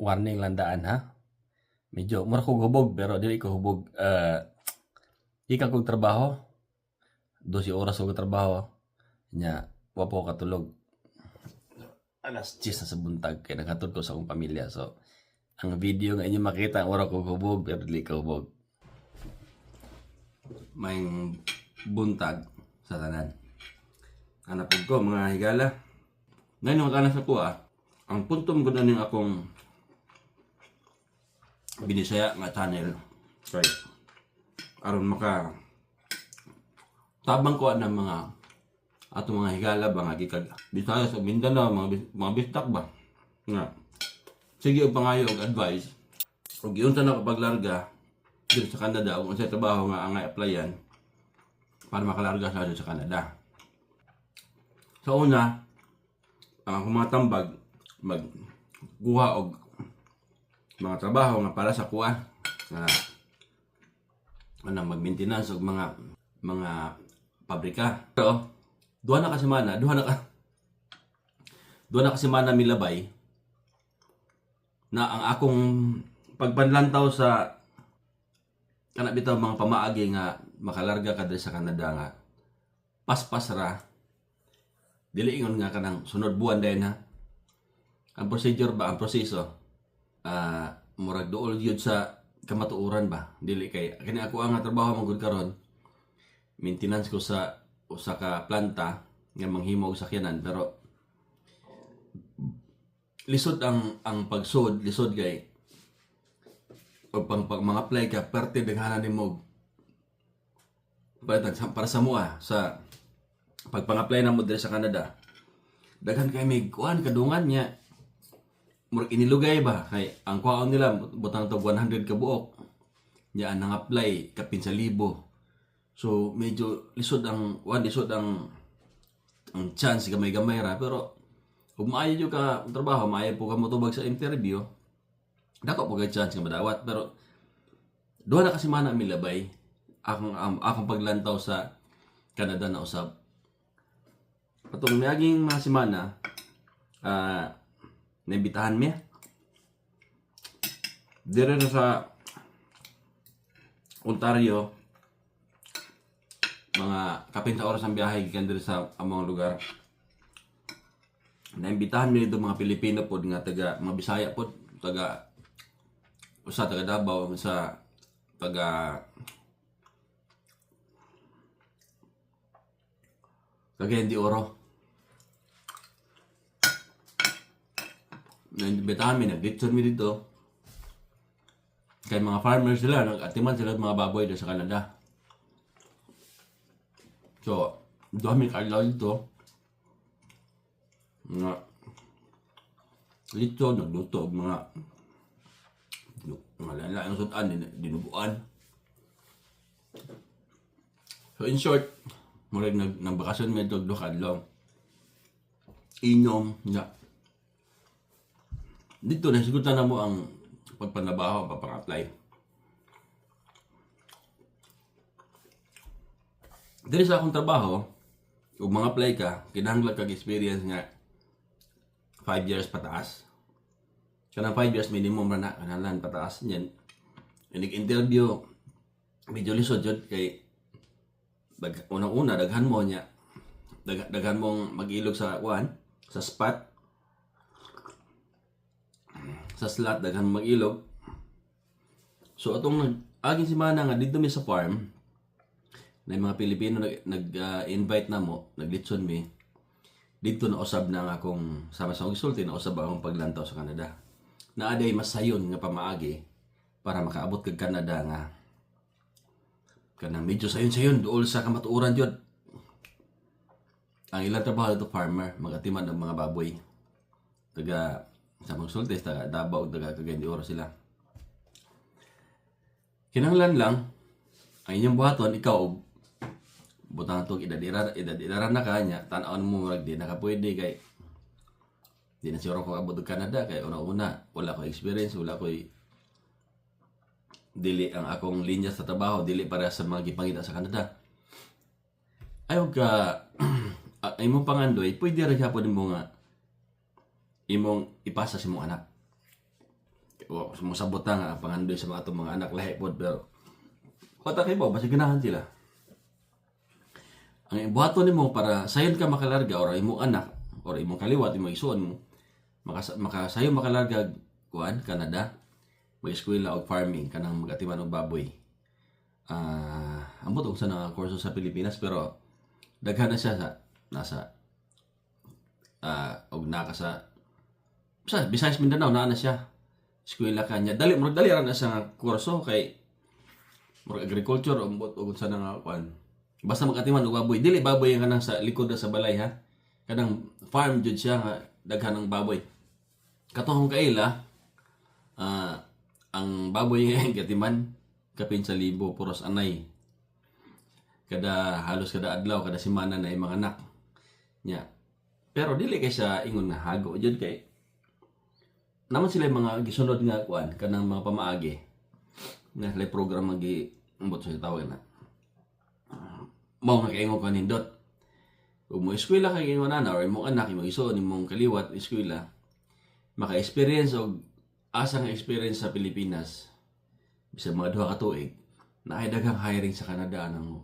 warning landaan ha. Medyo mura ko hubog pero dili ko hubog uh, ika kog trabaho. 12 oras ko trabaho. Nya wa po ko katulog. Alas 10 na sa buntag kay naghatod ko sa akong pamilya. So ang video nga inyo makita wala ko hubog pero dili ko hubog. May buntag sa tanan. Hanapod ko mga higala. Ngayon mga kanas ako ah. Ang punto mo ganda ning akong binisaya nga channel. Right. Aron maka tabang ko ng mga ato mga higala ba nga gikag Bisaya sa Mindanao mga mga bistak ba? Nga. Sige og pangayo og advice. Ug giunsa na kapag larga dito sa Canada ug unsay trabaho nga angay applyan para makalarga sa sa Canada. Sa una ang mga tambag mag guha og mga trabaho nga para sa kuha nga anang mag-maintenance og mga mga pabrika. Pero duha na ka semana, duha na ka duha na ka semana milabay na ang akong pagpanlantaw sa kana bitaw mga pamaagi nga makalarga ka sa Canada nga paspas ra. Dili ingon nga kanang sunod buwan din ha. Ang procedure ba ang proseso ah murag duol gyud sa kamatuoran ba? Dili kay kini ako ang trabaho man gud karon. Maintenance ko sa usa ka planta nga manghimo og sakyanan pero lisod ang ang pagsud lisod kay o pang, pang mga apply ka parte daghanan nimo. Para, para sa mua sa pagpang-apply na mo diri sa Canada. Daghan kay may kuan kadungan niya murag inilugay ba? Kay ang kwaon nila butang to 100 ka buok nya nang apply kapin sa libo. So medyo lisod ang wan lisod ang ang chance gamay-gamay ra. Pero kung maayo yung ka trabaho maayo po ka motubag sa interview dako po ka chance nga madawat. Pero duha na kasi mana milabay akong um, akong paglantaw sa Canada na usab. Patong miaging mga semana ah naimbitahan mi. Dire na sa Ontario, mga kapinta oras ang biyahe gikan diri sa among lugar. Naimbitahan mi dito mga Pilipino pod nga taga mga Bisaya pod, taga usa taga Davao sa taga Cagayan de Oro. Naimbitahan mi, nag-ditson mi dito. Kay mga farmers sila, nag-atiman sila mga baboy doon sa Canada. So, doon mi kailaw dito. Nga, dito, nagluto mga mga lalang sutan, din- dinuguan. So, in short, murag nag, nang bakasyon mi dog kadlaw. Inom, nga, dito na sigutan na mo ang pagpanabaho papang-apply. Diri sa akong trabaho, ug mga apply ka, kinahanglan kag experience nga 5 years pataas. Kanang 5 years minimum ra na kanahanglan pataas niyan. Inig interview medyo lisod jud kay dag unang-una daghan mo niya dag, daghan mong mag-ilog sa kuan sa spot sa slot daghan mag-ilog. So atong nag aging semana nga dito mi sa farm na mga Pilipino nag, nag-invite na mo, naglitson mi. Dito na usab na ang akong sama sa sulti na usab akong paglantaw sa Canada. Na aday masayon nga pamaagi para makaabot kag Canada nga kanang medyo sayon-sayon duol sa kamatuoran jud. Ang ilang trabaho dito farmer, magatiman ng mga baboy. Taga sa mga sultes, taga Davao, taga Cagayan de Oro sila. Kinanglan lang, ang inyong buhaton, ikaw, butang itong idadira, idadira na ka niya, tanawan mo, mag di nakapwede kay di na siguro ko abot og Canada kay una-una wala ko experience wala ko dili ang akong linya sa trabaho dili para sa mga gipangita sa Canada ayaw ka ah, imong pangandoy pwede ra gyapon mo nga imong ipasa sa imong anak. O sumusabot na nga ang pangandoy sa mga atong mga anak lahi pod pero patakay mo basta ganahan sila. Ang buhaton nimo para sayon ka makalarga or imong anak or imong kaliwat imong isuon mo maka makasayo makalarga kuan Canada may eskwela og farming kanang magatiman og baboy. Ah ambot og sa na kurso sa Pilipinas pero daghan na siya sa nasa ah og naka sa sa Visayas Mindanao naa na siya. Eskwela kanya dali murag dali ra na nga kurso kay murag agriculture o ambot og sa nga kuan basta magatiman og baboy. Dili baboy ang kanang sa likod sa balay ha? Kanang farm jud siya nga daghan ng baboy. Katuhong kaila ah ang baboy nga gatiman kapin sa libo puros anay. Kada halos kada adlaw kada semana na mga anak nya pero dili kay sa ingon nga hago jud kay naman sila mga gisunod nga kuan kanang mga pamaagi. Na sila program magi ambot sa tawag na. Mao nga kaingon ka nindot kung mo eskwela kay ingon na or imong anak imong isuon imong kaliwat eskwela maka-experience og asa nga experience sa Pilipinas. Bisa mga duha ka tuig na ay daghang hiring sa Canada nang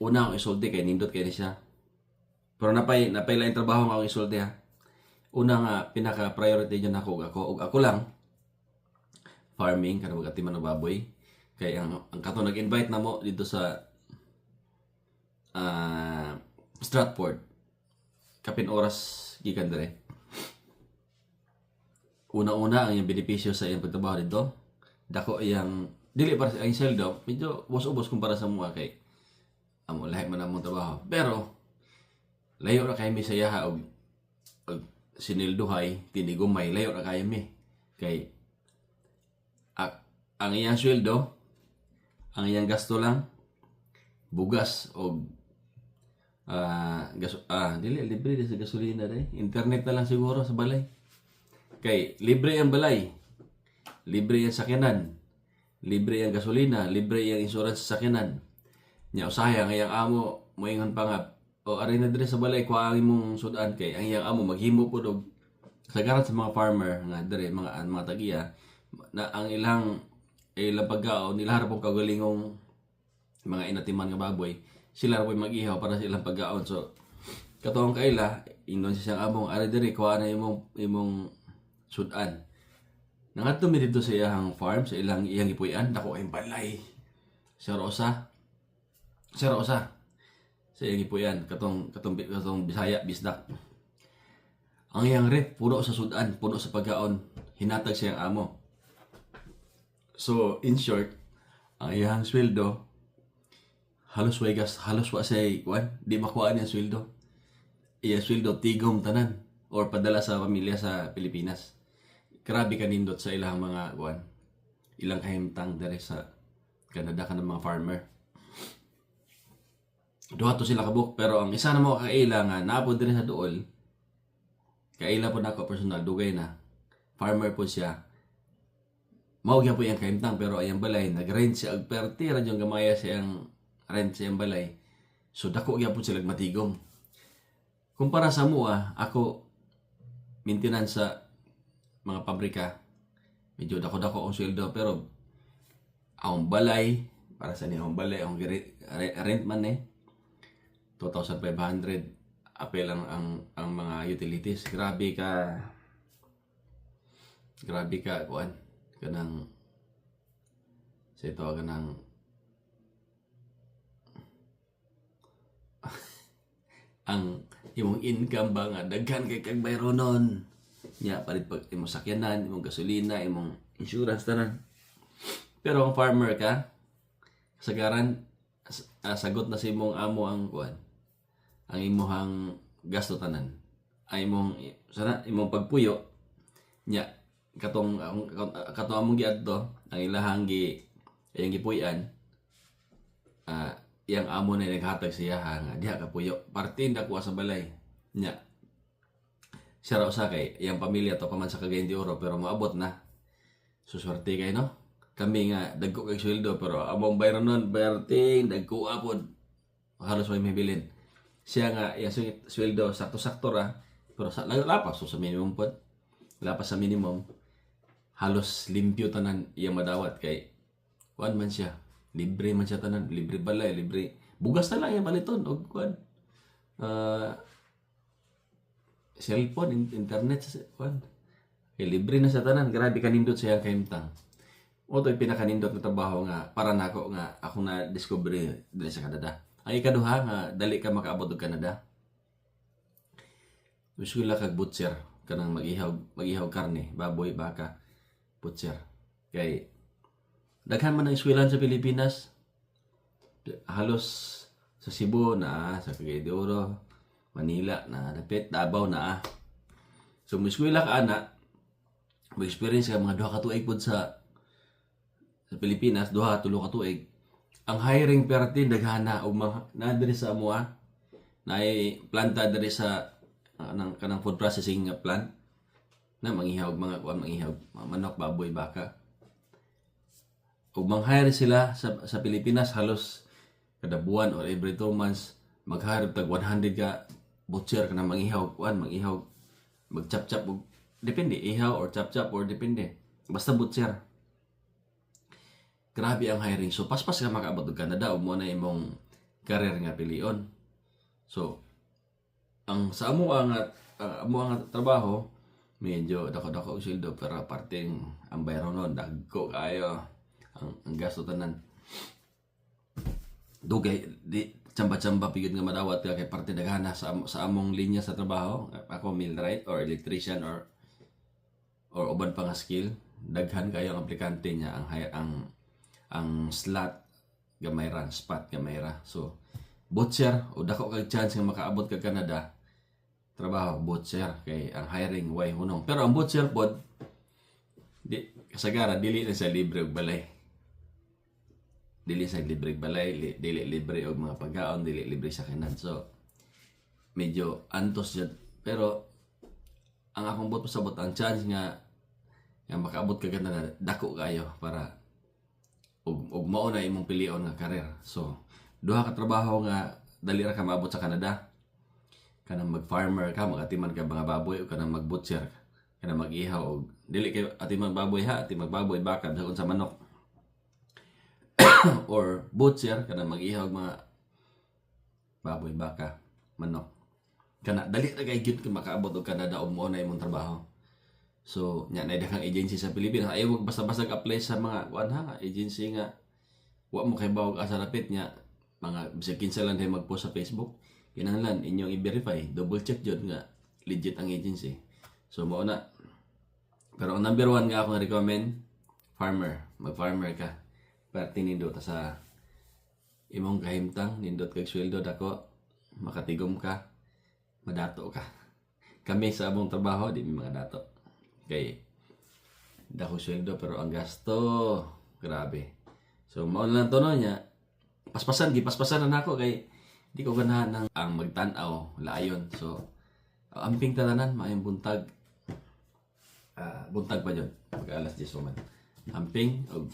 una ang isulti kay nindot kay ni siya. Pero napay napay lain trabaho nga akong isulti ha una nga pinaka priority dyan ako ug ako ug ako lang. Farming kada magatiman ng baboy. Kay ang ang kato nag-invite na mo dito sa ah Stratford. Kapin oras gikan dire. Una-una ang iyang benepisyo sa iyang pagtrabaho dito. Dako iyang dili para sa iyang sweldo medyo ubos-ubos kumpara sa mga kay amo lahi man among trabaho. Pero layo ra kay mi sa yaha og og sinilduhay tinigumay layo ra kay mi. Kay ak, ang iyang sweldo ang iyang gasto lang bugas og ah gas ah dili libre di sa gasolina dai internet na lang siguro sa balay. Kay libre ang balay. Libre ang sakyanan. Libre ang gasolina. Libre ang insurance sa sakyanan. Nya usahay ang iyang amo moingon pa nga o ari na dire sa balay kuha ang imong sudan kay ang iyang amo maghimo pud og sagaran sa mga farmer nga dire mga ang mga tagiya. Na ang ilang ilang pagkaon nila harap ang kagalingong mga inatiman nga baboy sila ra mag-ihaw para sa ilang pagkaon so katong kaila ingnon siya siyang among ari dire kuha na imong imong sudan. Nangadto mi dito sa iyang farm sa ilang iyang ipuy-an dako ay balay. Sa Rosa. Sa Rosa sa iyang ipuy-an katong katong katong Bisaya bisdak ang iyang rep puno sa sudan puno sa pagkaon. Hinatag sa iyang amo. So in short ang iyang sweldo halos way gas halos wa say kuan di makuha niya sweldo. Iya sweldo tigom tanan or padala sa pamilya sa Pilipinas. Grabe ka nindot sa ilang mga kuan ilang kahimtang dere sa Canada ka ng mga farmer duha to sila kabuk pero ang isa na mo kaila nga naapod din sa duol. Kaila po na ako personal dugay na. Farmer po siya. Mao gyud po iyang kahimtang pero ayang balay nag-rent siya og perti ra yung gamaya siyang rent siyang balay. So dako gyud po sila matigom. Kumpara sa mua ako maintenance sa mga pabrika medyo dako-dako ang sweldo pero ang balay para sa niya ang balay ang rent man eh 2,500 apel ang, ang ang mga utilities. Grabe ka. Grabe ka kuan kanang sa ito kanang ang imong income ba nga? Daghan kay kag bayronon nya palit pag imong sakyanan imong gasolina imong insurance tanan. Pero ang farmer ka kasagaran as- sagot na sa imong amo ang kuan ang imong gasto tanan ay imong sana imong pagpuyo nya katong katong among giadto ang ilahang gi iyang gipuy-an ah iyang amo na naghatag siya nga diha ka puyo. Parte na kuha sa balay nya. Siya raw sa kay iyang pamilya to paman sa Cagayan de Oro pero maabot na. Suswerte kay no? Kami nga dagko kay sweldo pero among bayron nun berting dagko apod. Halos may mabilin siya nga iyang sweldo sakto-sakto ra. Pero sa lapas so sa minimum pod wala pa sa minimum. Halos limpyo tanan iya madawat. Kay kuan man siya. Libre man siya tanan. Libre balay libre. Bugas na lang iya baliton og kuan. Ah, cellphone in- internet kuan. Kay libre na sa tanan. Grabe kanindot siya kahimtang o to'y pinakanindot na trabaho nga para nako nga ako na discovery dili sa Canada ang ikaduha nga dali ka makaabot og Canada. Ko kag butcher kanang mag-ihaw mag-ihaw karne baboy baka butcher. Kay daghan man ang eskwelahan sa Pilipinas. Halos sa Cebu na sa Cagayan de Oro Manila na dapit Davao na so mo eskwela ka ana mo experience ka mga duha ka tuig pod sa sa Pilipinas duha tulo ka tuig ang hiring pertin daghana og mga na diri sa amoa na planta diri sa kanang kanang food processing plant. Na mangihaw og mga kuan mangihaw. Mga manok baboy baka. Ug mang-hire sila sa sa Pilipinas halos kada buwan or every two months mag-hire tag 100 ka butcher kana mangihaw kuan mangihaw. Mag-chop-chop og depende ihaw or chop-chop or depende. Basta butcher grabe ang hiring. So paspas ka makaabot og Canada ug mo na imong career nga pilion. So ang sa amo nga uh, amo nga trabaho medyo dako-dako sweldo pero parting ang bayro nun dagko kayo. Ang, ang gasto tanan. Dugay di tsamba-tsamba pigid nga madawat ka kay parte daghana sa sa among linya sa trabaho. Ako millwright or electrician or or uban pa nga skill. Daghan kayo ang aplikante niya ang ang ang slot gamay ra spot gamay ra. So butcher o dako kag chance nga makaabot ka Canada trabaho butcher kay ang hiring way hunong. Pero ang butcher pod di kasagara dili na sa libre og balay. Dili sa libre og balay li- dili libre og mga pagkaon dili libre sa kanan so medyo antos jud pero ang akong bot pasabot ang chance nga nga makaabot ka Canada dako kayo para ug ug mao na imong pilion nga karir. So duha ka trabaho nga dali ra ka maabot sa Canada. Kanang mag-farmer ka magatiman ka mga baboy o kanang mag-butcher kanang mag-ihaw og dili kay ati baboy ha ati magbaboy baka sa sa manok. Or butcher kanang mag-ihaw mga baboy baka manok. Kana dali ra kay gyud ka makaabot og Canada og mao na imong trabaho So, nya na daghang agency sa Pilipinas. Ayaw wag basta-basta apply sa mga kuan ha, agency nga wa mo kay bawag asa rapit nya mga bisag kinsa lang day mag-post sa Facebook. Kinahanglan inyong i-verify, double check jud nga legit ang agency. So mao na. Pero ang number one nga ako nga recommend farmer, mag-farmer ka. Parte nindot sa imong kahimtang nindot kag sweldo dako makatigom ka madato ka. Kami sa among trabaho di mga dato kay dako sweldo pero ang gasto grabe. So mao lang to no niya. Paspasan gi paspasan na nako kay di ko ganahan ng ang magtan-aw laayon. So amping tatanan maayong buntag. Ah buntag pa jud pag alas 10 man amping og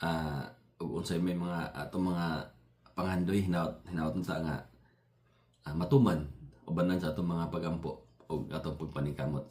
ah ug unsay may mga ato mga panghandoy hinaut hinaut ta nga ah, matuman ubanan sa atong mga pagampo og atong pagpaningkamot